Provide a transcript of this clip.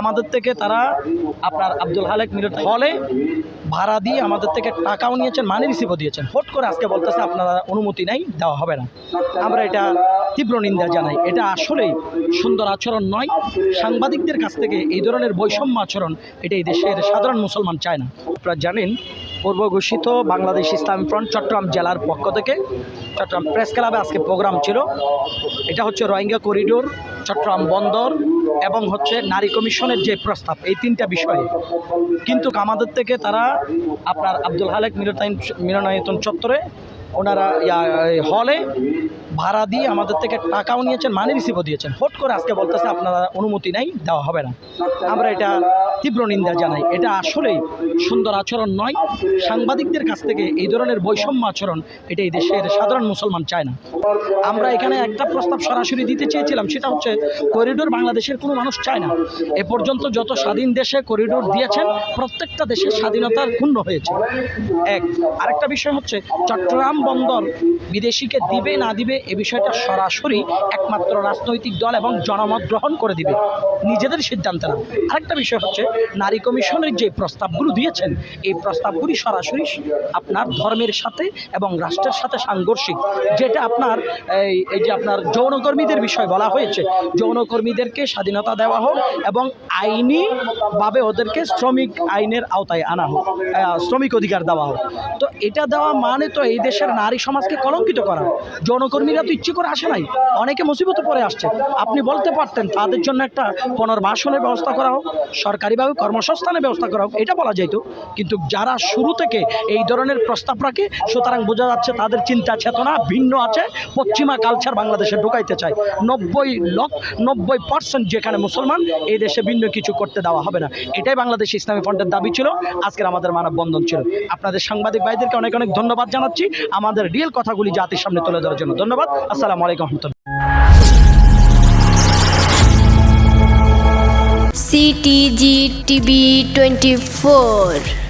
আমাদের থেকে তারা আপনার আব্দুল হালেক মিরট হলে ভাড়া দিয়ে আমাদের থেকে টাকাও নিয়েছেন মানি রিসিভও দিয়েছেন। হট করে আজকে বলতেছে আপনারা অনুমতি নাই, দেওয়া হবে না। আমরা এটা তীব্র নিন্দা জানাই। এটা আসলেই সুন্দর আচরণ নয়। সাংবাদিকদের কাছ থেকে এই ধরনের বৈষম্য আচরণ, এটা এই দেশের সাধারণ মুসলমান চায় না। আপনারা জানেন, পূর্ব ঘোষিত বাংলাদেশ ইসলামী ফ্রন্ট চট্টগ্রাম জেলার পক্ষ থেকে চট্টগ্রাম প্রেস ক্লাবে আজকে প্রোগ্রাম ছিল। এটা হচ্ছে রোহিঙ্গা করিডোর, চট্টগ্রাম বন্দর এবং হচ্ছে নারী কমিশনের যে প্রস্তাব, এই তিনটা বিষয়ে। কিন্তু আমাদের থেকে তারা আপনার আব্দুল হালেক মিলনায়তন চত্বরে, ওনারা হলে ভাড়া দিয়ে আমাদের থেকে টাকাও নিয়েছেন মানি রিসিভও দিয়েছেন। হট করে আজকে বলতেছে, আপনারা অনুমতি নাই, দেওয়া হবে না। আমরা এটা তীব্র নিন্দা জানাই। এটা আসলেই সুন্দর আচরণ নয়। সাংবাদিকদের কাছ থেকে এই ধরনের বৈষম্য আচরণ, এটা এই দেশের সাধারণ মুসলমান চায় না। আমরা এখানে একটা প্রস্তাব সরাসরি দিতে চেয়েছিলাম, সেটা হচ্ছে, করিডোর বাংলাদেশের কোনো মানুষ চায় না। এ পর্যন্ত যত স্বাধীন দেশে করিডোর দিয়েছেন, প্রত্যেকটা দেশের স্বাধীনতার ক্ষুণ্ণ হয়েছে। এক, আরেকটা বিষয় হচ্ছে, চট্টগ্রাম বন্দর বিদেশিকে দিবে না দিবে এ বিষয়টা সরাসরি একমাত্র রাজনৈতিক দল এবং জনমত গ্রহণ করে দিবে। নিজেদের সিদ্ধান্ত না আরেকটা বিষয় হচ্ছে, নারী কমিশনের যে প্রস্তাবগুলো দিয়েছেন, এই প্রস্তাবগুলি সরাসরি আপনার ধর্মের সাথে এবং রাষ্ট্রের সাথে সাংঘর্ষিক। যেটা আপনার এই যে আপনার যৌনকর্মীদের বিষয় বলা হয়েছে, যৌনকর্মীদেরকে স্বাধীনতা দেওয়া হোক এবং আইনিভাবে ওদেরকে শ্রমিক আইনের আওতায় আনা হোক শ্রমিক অধিকার দেওয়া হোক। তো এটা দেওয়া মানে তো এই দেশের নারী সমাজকে কলঙ্কিত করা। যৌনকর্মীরা তো ইচ্ছে করে আসে নাই। অনেকে মুসিবতে পরে আসছে। আপনি বলতে পারতেন, তাদের জন্য একটা পুনর্বাসনের ব্যবস্থা করা হোক, সরকারিভাবে কর্মসংস্থানের ব্যবস্থা করা হোক, এটা বলা যেত। কিন্তু যারা শুরু থেকে এই ধরনের প্রস্তাব রাখে, সুতরাং বোঝা যাচ্ছে তাদের চিন্তা চেতনা ভিন্ন আছে, পশ্চিমা কালচার বাংলাদেশে ঢুকাইতে চায়। নব্বই লক্ষ, নব্বই পার্সেন্ট যেখানে মুসলমান, এই দেশে ভিন্ন কিছু করতে দেওয়া হবে না। এটাই বাংলাদেশ ইসলামী ফ্রন্টের দাবি ছিল, আজকের আমাদের মানববন্ধন ছিল। আপনাদের সাংবাদিক ভাইদেরকে অনেক অনেক ধন্যবাদ জানাচ্ছি। আমাদের রিয়েল কথাগুলি জাতির সামনে তুলে ধরার জন্য। ধন্যবাদ। আসসালামু আলাইকুম রহমতুল্লাহ। TV twenty 24